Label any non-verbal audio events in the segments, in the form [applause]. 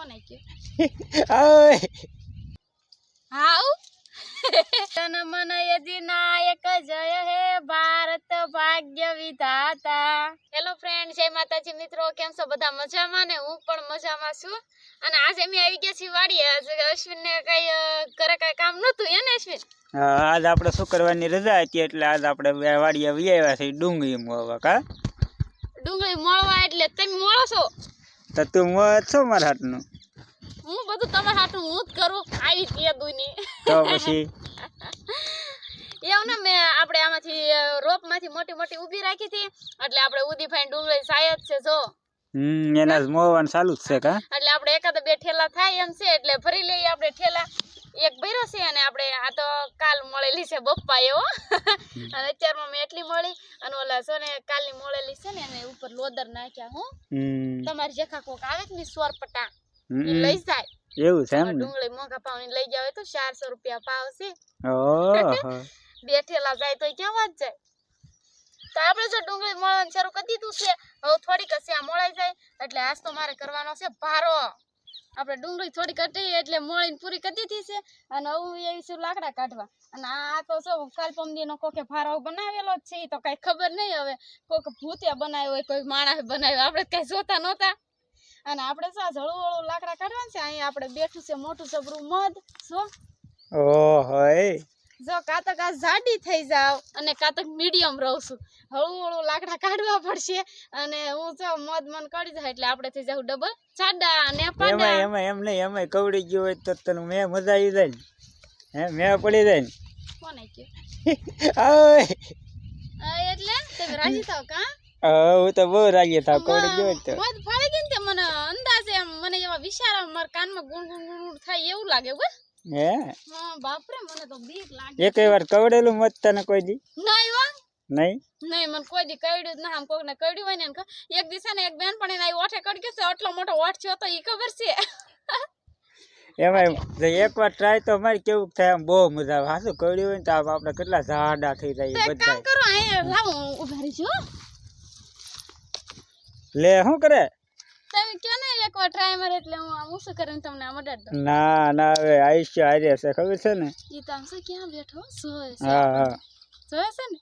કોને કે હાઉ? તન મન અધિનાયક જય હે ભારત ભાગ્ય વિધાતા. હેલો ફ્રેન્ડ જય માતાજી. મિત્રો કેમ છો? બધા મજામાં ને? હું પણ મજામાં છું. અને આજે અમે આવી ગયા છીએ વાડીએ. આજે અશ્વિન ને કઈ કરે ઘરે કઈ કામ નતું એને અશ્વિન? હા, આજ આપણે શુક્રવારની રજા હતી એટલે આજ આપણે વાડીએ વી આવ્યા છે ડુંગળી મોવા કા? ડુંગળી મોળવા એટલે તમે મોળો છો? તો તું મોળ છો મારા હાથનું હું બધું તમારા હાથું હું જ કરું આવી તે દુની તો પછી? [laughs] એવું ને મેં આપણે આમાંથી રોપ રોપમાંથી મોટી મોટી ઊભી રાખી હતી. એટલે આપણે ઉદીભાઈ ડુંગળી સાયદ છે જો. હમ એના જ ચાલુ જ છે કા? એટલે આપણે એકાદ બે ઠેલા થાય એમ છે એટલે ફરી લઈએ આપણે ઠેલા. એક ભર્યો છે અને આપણે આ તો કાલ મળેલી છે બપ્પા એવો. અને અત્યારમાં મેં એટલી મળી. અને ઓલા છે ને કાલની મળેલી છે ને એને ઉપર લોદર નાખ્યા હું. તમારી જેખા કોક આવે ને સોરપટા ઈ લઈ જાય. એવું છે એમ ડુંગળી મોંઘા ભાવની લઈ જાવ તો ચારસો રૂપિયા પાવ છે. [laughs] બેઠેલા જાય તો કેવા જ જાય. તો આપણે જો ડુંગળી મળવાનું શરૂ કરી દીધું છે હવે થોડીક હશે આ મળાઈ જાય એટલે આજ તો મારે કરવાનો છે ભારો. આપણે ડુંગળી થોડી કટી એટલે મળીને પૂરી કરી દીધી છે અને હવે એવી શું લાકડા કાઢવા. અને આ તો શું કાલપમદીનો કોકે ભારો બનાવેલો જ છે તો કઈ ખબર નહીં હવે. કોક ભૂતિયા બનાવ્યો હોય કોઈ માણસે બનાવ્યો આપણે કઈ જોતા નહોતા. અને આપણે સા વળું લાકડા કાઢવાનું છે અહીં આપણે બેઠું છે મોટું જબરું મધ જો. ઓહો જો કાતક આ જાડી થઈ જાવ અને કાતક મીડિયમ રહું છું. હળવું હળવું લાકડા કાઢવા પડશે અને હું જો મદ મન કરી જાય એટલે આપણે થઈ જાવ ડબલ જાડા અને પાડા. એમાં એમ નહીં એમાં કવડી ગયો હોય તો તને મેં મજા આવી જાય ને. હે મેં પડી જાય ને. કોને કે [laughs] ઓય. એટલે તમે રાજી થાવ કા? હું તો બહુ રાજી થાવ કવડી ગયો તો. મદ ફાડી ગઈ ને તે મને અંદાજે એમ મને માર કાનમાં ગુણ ગુણ ગુણ થાય એવું લાગે બસ હે? હા. બાપરે મને તો બીક લાગે એક વાર કવડેલું મત તને કોઈ દી? નહીં વા નહીં? નહીં મને કોઈ દી કવડ્યું જ ના આમ કોકને કડ્યું હોય ને એક દિવસે ને એક બેન પણ એના ઓઠે કડી ગયો છે આટલો મોટો ઓઠ થયો તો ઈ ખબર છે. એમાં એક વાર ટ્રાય તો મારી કેવું થાય આમ બહુ મજા આવે. હાસું કવડી હોય ને તો આપણે કેટલા ઝાડા થઈ જાય એક કામ કરો લાવો ઊભા લે શું કરે? તમે ને એકવાર ટ્રાય મારે એટલે હું આમ શું કરીને તમને આમ અડાડ દઉં ના ના હવે આયુષ્ય હારે છે ખબર છે ને? ઈ તો આમ શું ક્યાં બેઠો? સોય છે. હા હા. જોયે છે ને?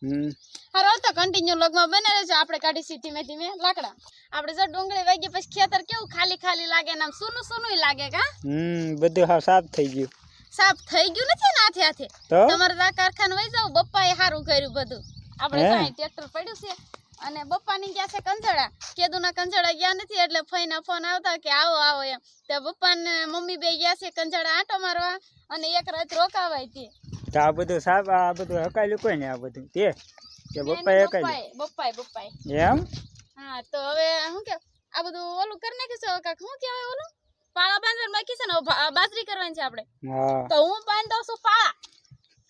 હારો તો કન્ટિન્યુ લગમાં બને રહેજો આપણે કાઢીશું ધીમે ધીમે લાકડા. આપણે જો ડુંગળી વાગી પછી ખેતર કેવું ખાલી ખાલી લાગે ને આમ સૂનું સૂનું લાગે કા? હમ બધું સાફ થઈ ગયું. સાફ થઈ ગયું નથી ને હાથે હાથે? તમારે તા કારખાને વહી જાવ બપ્પાએ સારું કર્યું બધું. આપણે હે? ટ્રેક્ટર પડ્યું છે. અને બપ્પાની ગયા છે કંચડા કેદુના કંચડા ગયા નથી એટલે ફઈના ફોન આવતા કે આવો આવો એમ. તે પપ્પાને મમ્મી બે ગયા છે કંચડા આંટો મારવા અને એક રાત રોકાવાય તે. તો આ બધું સાફ આ બધું હકાયેલું કોઈ ને આ બધું? તે? કે બપ્પાએ હકાયેલું બપ્પાએ બપ્પાએ એમ? હા તો હવે શું કે આ બધું ઓલું કરી નાખ્યું છે કાક? શું કહેવાય ઓલું? પાળા બાંધવાનું બાકી છે ને બાજરી કરવાની છે આપણે. તો હું બાંધ દઉં છું પાળા.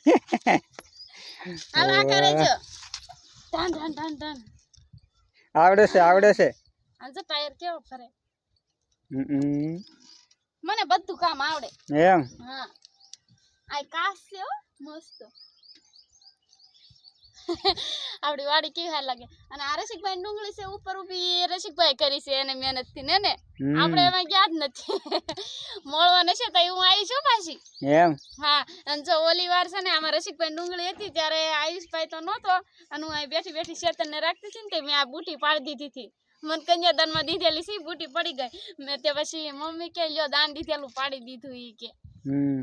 [laughs] હાલ આ કરે છે. ધન ધન ધન ધાન. આવડે છે આવડે છે. આ જો ટાયર કેવો ફરે. મને બધું કામ આવડે. એમ. હા. આ કાસ છે મસ્ત. આપડી વાડી કેવી લાગે? અને આ રસિકભાઈ ડુંગળી છે ઉપર ઊભી રસિકભાઈ કરી છે એને મહેનતથી ને? ને આપણે એમાં ગયા જ નથી. મળવાને છે તો હું આવી છું પાછી. એમ? હા અને જો ઓલી વાર છે ને આમાં રસિકભાઈ ડુંગળી હતી ત્યારે આયુષભાઈ તો નહોતો અને હું અહીં બેઠી બેઠી શેતનને રાખતી હતી ને તે મેં આ બુટી પાડી દીધી હતી. મને કન્યાદાનમાં દીધેલી છે બુટી પડી ગઈ. મેં તે પછી મમ્મી કે લ્યો દાન દીધેલું પાડી દીધું ઈ કે.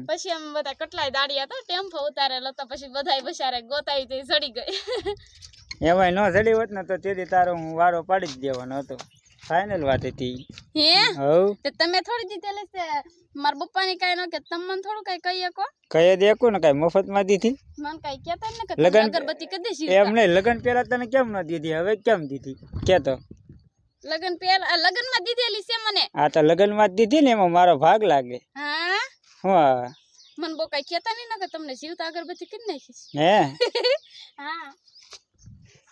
પછી અમે બધા કેટલાય દાડિયા હતા ટેમ્પો ઉતારેલો તો પછી બધાય બસારે ગોતાઈ જઈ ચડી ગઈ. એવાય ન ચડી હોત ને તો તેથી તારો હું વારો પાડી જ દેવાનો હતો. ફાઇનલ વાત હતી. હે? હવ તે તમે થોડી દીધેલી છે મારા પપ્પાની કાઈ ન કે તમે મને થોડું કઈ કહી શકો? કઈ દેખું ને કઈ મફતમાં દીધી? મને કઈ કેતા ને કે લગન- અગરબત્તી કરી દેશી એમ નહીં લગન પેલા તને કેમ ન દીધી? હવે કેમ દીધી? કેતો. લગન પહેલા લગનમાં દીધેલી છે મને. આ તો લગનમાં દીધી ને એમાં મારો ભાગ લાગે. હા. હું. આ? મને બહુ કઈ કહેતા નહીં નકર કે તમને જીવતા અગરબત્તી કરી નાખીશ. હે? [laughs] હા.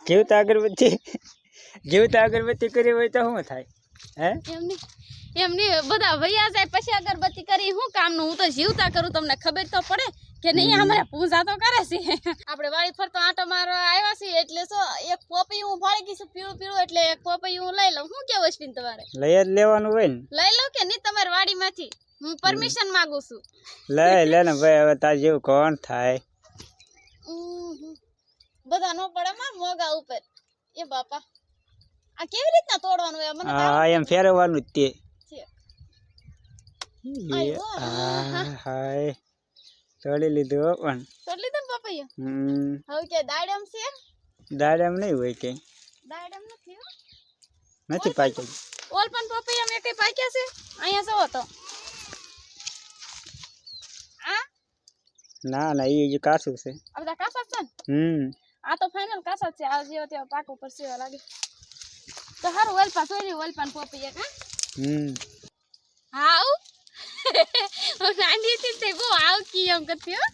જીવતા અગરબત્તી જીવતા અગરબત્તી કરી હોય તો શું થાય? હે? એમની એમની બધા વૈયા જાય પછી અગરબત્તી કરી શું કામનું? હું તો જીવતા કરું તમને ખબર તો પડે કે નહીં અમારે પૂજા તો કરે છે. [laughs] આપણે વાડી ફરતો આંટો મારવા આવ્યા છીએ એટલે શું એક પોપૈયું હું ફાળી ગઈ છું પીળું પીળું એટલે એક પોપૈયું હું લઈ લઉં. શું કેવું અશ્વિન તમારે? લઈ જ લેવાનું હોય ને. લઈ લઉં કે નહીં તમારી વાડીમાંથી? હું પરમિશન માંગુ છું. લે લે ને ભાઈ હવે તાર જેવું કોણ થાય? બધા નો પડે માર મોગા ઉપર. એ બાપા. આ કેવી રીતના તોડવાનું હોય? મને હા એમ ફેરવવાનું જ તે. એ, હાય. તોડી લીધું પણ. તોડી લીધું પપૈયું? હમ. હવે કે દાડમ છે? દાડમ નહીં હોય કે દાડમ નથી હો. નથી પાક્યું. ઓલ પણ પપૈયા મેં કઈ પાક્યા છે? અહીંયા જવો તો આ ના ના એ હજી કાચું છે. આ બધા કાસા જ છે ને? હમ. આ તો ફાઇનલ કાસા જ છે. આ જેવો તેવો પાક ઉપર સેવા લાગે. તો હારું ઓલપા જોઈ ઓલપા ને પપૈયા કા હમ. હાઉ? [laughs] હું નાની હતી તે બહુ આવ કી એમ કરતી હો.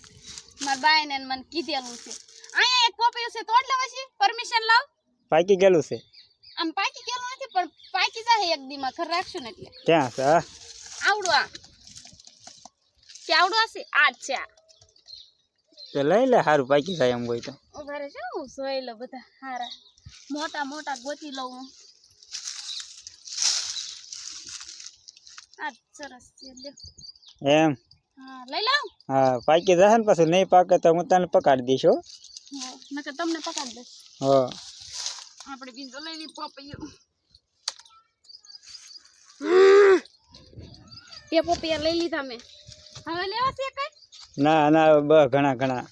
મારા બાઈ ને મને કીધેલું છે. અહીંયા એક પપૈયું છે તોડ લેવા છે પરમિશન લાવ. પાકી ગયેલું છે. આમ પાકી ગયેલું નથી પણ પાકી જાય એક દીમાં ઘર રાખશું ને એટલે. ત્યાં છે હા? આવડું આ. કે આવડું હશે આ જ છે આ. તો લઈ લે સારું પાકી જાય એમ હોય તો. ઊભા હું લઉં બધા હારા. મોટા મોટા ગોતી લઉં હું. આ સરસ છે લ્યો. એમ? હા લઈ લઉં હા પાકી જશે ને પાછું નહીં પાકે તો હું તને પકાડી દઈશ હો. હા, નકર તમને પકડી દઈશ. હો. આપણે બીજો લઈ લઈ પપૈયું. બે પપૈયા લઈ લીધા મેં. હવે લેવા છે કઈ? ના ના બ ઘણા ઘણા.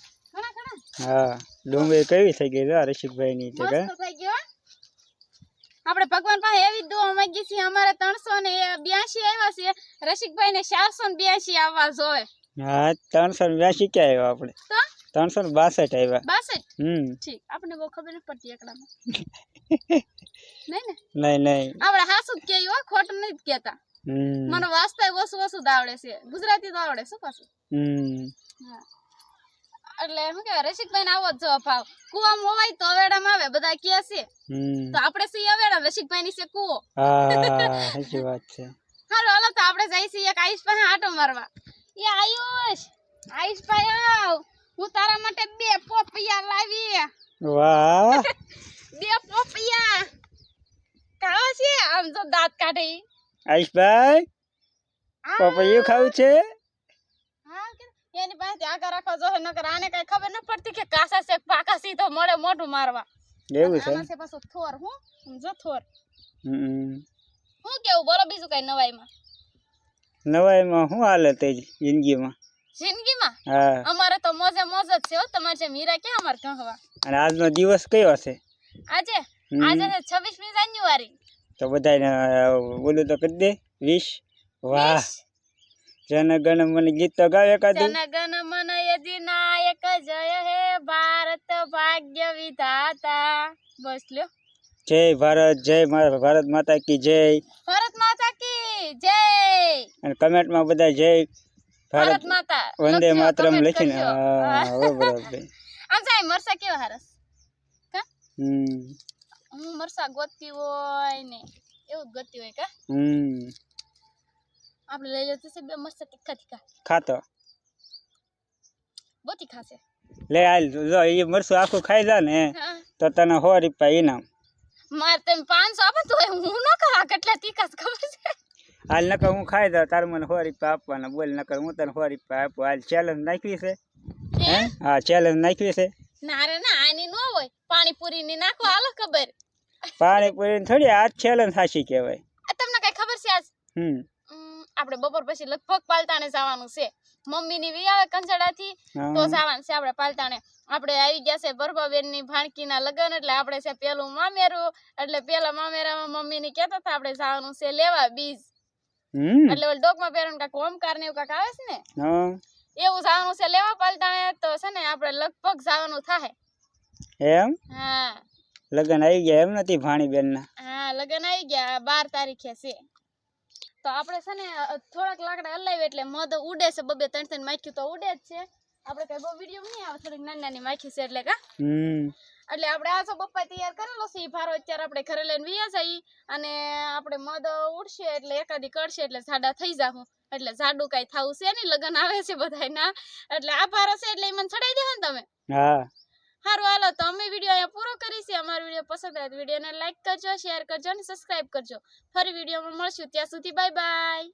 હા ડુંગળી કેવી થઈ ગઈ જો રસિકભાઈ ની તે. આપણે ભગવાન પાસે એવી દુઆ માંગી છીએ અમારે ત્રણસો ને બ્યાસી આવ્યા છે. રસિકભાઈ ને ચારસો ને બ્યાસી આવવા જોઈએ હા ત્રણસો ને બ્યાસી ક્યાં આવ્યા આપણે? તો? ત્રણસો ને બાસઠ આવ્યા બાસઠ? હમ. ઠીક આપણે બહુ ખબર નથી પડતી એકડામાં. [laughs] નહીં ને? નહીં નહીં. આપણે હાસુ જ હો ખોટું નથી કહેતા. મને વાંચતા ઓછું ઓછું જ આવડે છે. ગુજરાતી તો આવડે શું પાછું. એટલે એમ કે રસિકભાઈ આવો જ ભાવ કુવામાં હોવાય તો અવેડામાં આવે બધા કે છે. તો આપણે સી અવેડા રસિકભાઈ ની છે કુવો. સાચી વાત છે. હાલો હાલો તો આપણે જઈ છીએ એક આયુષ પાસે આટો મારવા. એ આયુષ આયુષભાઈ આવ. હું તારા માટે બે પોપૈયા લાવી વાહ. [laughs] બે પોપૈયા. કાવા છે? આમ તો દાંત કાઢે. આયુષભાઈ પપૈયું ખાવું છે? એની પાસે આગળ રાખવા જોઈએ નકર આને કઈ ખબર ન પડતી કે કાસા છે પાકા સીધો મળે મોઢું મારવા. એવું છે આમાં છે પાછું થોર હું? સમજો થોર. હું કેવું? બોલો બીજું કઈ નવાઈમાં. નવાઈમાં શું હાલે તે જિંદગીમાં? જિંદગીમાં? હા. અમારે તો મોજે મોજ જ છે હો તમારે જેમ હીરા ક્યાં અમારે કહવા અને આજનો દિવસ કયો છે આજે? આજે છે છવ્વીસમી જાન્યુઆરી. તો બધાને બોલું તો કરી દે વીસ વાહ. જન ગણ મને ગીત તો ગાવ એકાદું જન ગણ મન અધિનાયક જય હે ભારત ભાગ્ય વિધાતા. બસ લ્યો. જય ભારત જય ભારત માતા કી જય. ભારત માતા કી જય. અને કમેન્ટમાં બધા જય ભારત. માતા. વંદે માતરમ લખીને. હા. બરાબર. આમ સાહેબ મરસા કેવા હરસ? હમ. હું મરસા ગોતતી હોય ને એવું ગોતતી હોય કા? હમ. આપણે લઈ લેતી છે બે મરસા તીખા તીખા. ખાતો? બોતી ખાશે. લે હાલ જો એ મરસું આખું ખાઈ જા ને તો તને સો રૂપિયા ઇનામ મારે તમે પાંચસો આપો તો હું ન ખા કેટલા તીખા ખબર છે? હાલ નકર હું ખાઈ દઉં તારે મને સો રૂપિયા આપવાના. બોલ નકર હું તને સો રૂપિયા આપું. હાલ ચેલેન્જ નાખવી છે. હે? હા ચેલેન્જ નાખવી છે. ના રે ના આની નો હોય. પાણીપુરી ની નાખો હાલો ખબર. પાણીપુરી થોડી આ ચેલેન્જ સાચી કહેવાય. તમને કઈ ખબર છે આજ? હમ. આપણે બપોર પછી લગભગ પાલતાણે જવાનું છે. મમ્મી ની વી આવે કંચડાથી તો જવાનું છે આપણે પાલતાણે. આપણે આવી ગયા છે બરબાબેનની ભાણકીના લગ્ન એટલે આપણે છે પેલું મામેરું એટલે પેલા મામેરામાં મમ્મી ની કહેતા હતા આપણે જવાનું છે લેવા બીજ. એટલે ઓલ ડોકમાં પહેરવાનું કાંક ઓમકાર ને એવું કાંક આવે છે ને? એવું જવાનું છે લેવા પાલતાણે તો છે ને આપણે લગભગ જવાનું થાય. એમ? હા. લગન આવી ગયા એમ નથી ભાણી બેન ના હા લગન આવી ગયા બાર તારીખે છે. તો આપણે છે ને થોડાક લાકડા હલાવી એટલે મધ ઉડે છે બબે ત્રણ ત્રણ માખ્યું તો ઉડે જ છે. આપણે કઈ બહુ વીડિયો નહીં આવે થોડીક નાની નાની માખી છે એટલે કા. હમ. એટલે આપણે આ જો બપ્પા તૈયાર કરેલો છે એ ભારો અત્યારે આપણે ઘરે લઈને વિયા જઈ અને આપણે મધ ઉડશે એટલે એકાદી કરશે એટલે ઝાડા થઈ જાહું. એટલે ઝાડું કાઈ થવું છે નહીં લગ્ન આવે છે બધાયના. એટલે આ ભારો છે એટલે એમાં મને ચડાઈ દેવા ને તમે. હા. સારું હાલો, તો અમે વીડિયો અહીંયા પૂરો કરીશું અમારો વીડિયો પસંદ આવે વિડીયોને લાઇક કરજો શેર કરજો અને સબસ્ક્રાઇબ કરજો. ફરી વિડીયોમાં મળશું. ત્યાં સુધી બાય બાય